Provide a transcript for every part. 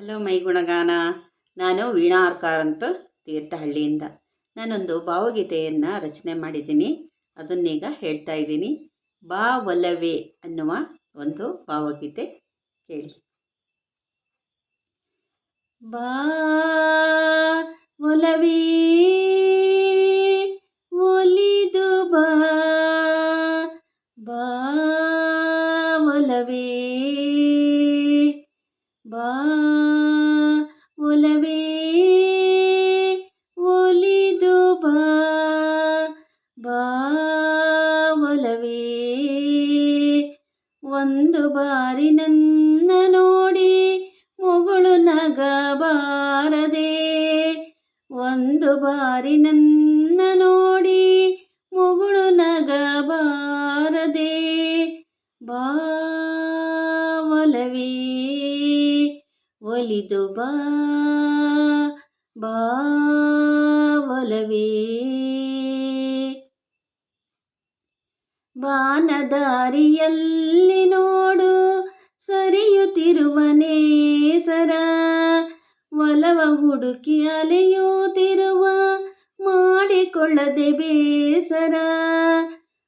Hello my ಗುಣಗಾನ. ನಾನು ವೀಣಾ ಆರ್ಕಾರ್ ಅಂತ, ತೀರ್ಥಹಳ್ಳಿಯಿಂದ. ನಾನೊಂದು ಭಾವಗೀತೆಯನ್ನು ರಚನೆ ಮಾಡಿದ್ದೀನಿ. ಅದನ್ನೀಗ ಹೇಳ್ತಾ ಇದ್ದೀನಿ. ಬಾ ಒಲವೇ ಅನ್ನುವ ಒಂದು ಭಾವಗೀತೆ ಕೇಳಿ. ಬಾ ಒಲಿದು ಬಾ. ಬಾ ಬಾ ಒಲವೇ ಒಲಿದು ಬಾ ಬಾ ಒಲವೇ ಒಂದು ಬಾರಿ ನನ್ನ ನೋಡಿ ಮುಗುಳು ನಗಬಾರದೆ ಒಂದು ಬಾರಿ ನನ್ನ ಒಲಿದು ಬಾ ಬಾ ಒಲವೇ. ಬಾನದಾರಿಯಲ್ಲಿ ನೋಡು ಸರಿಯುತ್ತಿರುವನೇಸರ ಒಲವ ಹುಡುಕಿ ಅಲೆಯುತ್ತಿರುವ ಮಾಡಿಕೊಳ್ಳದೆ ಬೇಸರ.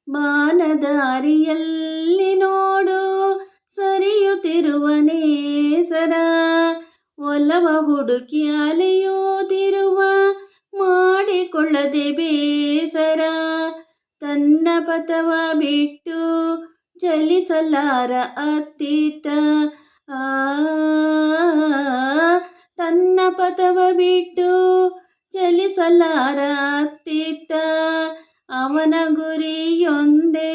ಬಾನದಾರಿಯಲ್ಲಿ ಒಲವ ಹುಡುಕಿ ಅಲೆಯೋದಿರುವ ಮಾಡಿಕೊಳ್ಳದೆ ಬೇಸರ. ತನ್ನ ಪಥವ ಬಿಟ್ಟು ಚಲಿಸಲಾರ ಅತ್ತಿತ ಆ, ತನ್ನ ಪಥವ ಬಿಟ್ಟು ಚಲಿಸಲಾರ ಅತ್ತಿತ ಅವನ ಗುರಿಯೊಂದೇ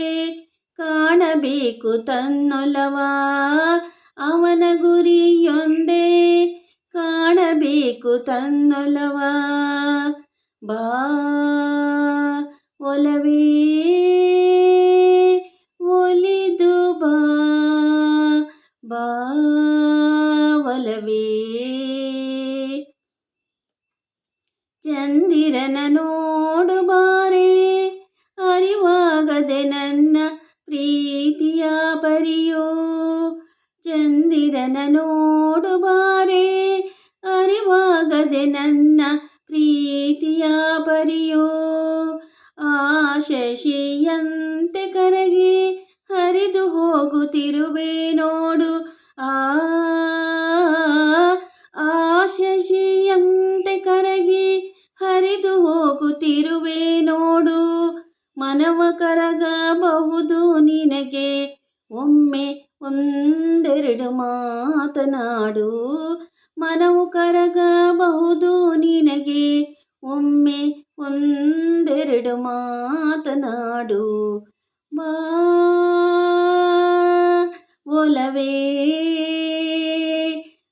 ಕಾಣಬೇಕು ತನ್ನೊಲವ. ಅವನ ಗುರಿಯೊಂದೇ ಕಾಣಬೇಕು ತನ್ನೊಲವ ಬಾ, ಒಲವೇ? ಒಲಿದು ಬಾ ಬಾ, ಒಲವೇ? ಚಂದಿರನ ನೋಡು ಬಾರೆ ಅರಿವಾಗದೆ ನನ್ನ ಪ್ರೀತಿಯ ಪರಿಯೋ ಚಂದಿರನ ನೋಡು ಬಾರೆ ಅರಿವಾಗದೆ ನನ್ನ ಪ್ರೀತಿಯ ಪರಿಯೋ ಆ ಶಶಿಯಂತೆ ಕರಗಿ ಹರಿದು ಹೋಗುತ್ತಿರುವೆ ನೋಡು ಆ ಆ ಶಶಿಯಂತೆ ಕರಗಿ ಹರಿದು ಹೋಗುತ್ತಿರುವೆ ನೋಡು ಮನವ ಕರಗಬಹುದು ನಿನಗೆ, ಒಮ್ಮೆ ಒಂದೆರಡು ಮಾತನಾಡು. ಮನವು ಕರಗಬಹುದು ನಿನಗೆ. ಒಮ್ಮೆ ಒಂದೆರಡು ಮಾತನಾಡು. ಬಾ, ಒಲವೇ,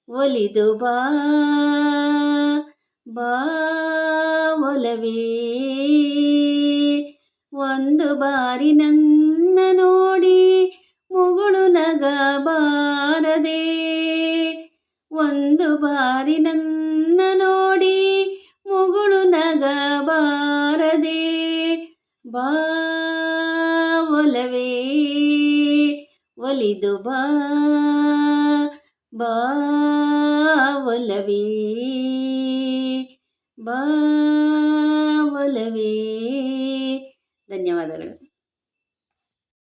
ಒಲಿದು ಬಾ. ಬಾ, ಒಲವೇ, ಒಂದು ಬಾರಿ ನನ್ನ ನೋಡಿ ಒಲಿದು ಬಾ ಬಾ ಒಲವೇ ಬಾ ಒಲವೇ ಧನ್ಯವಾದಗಳು.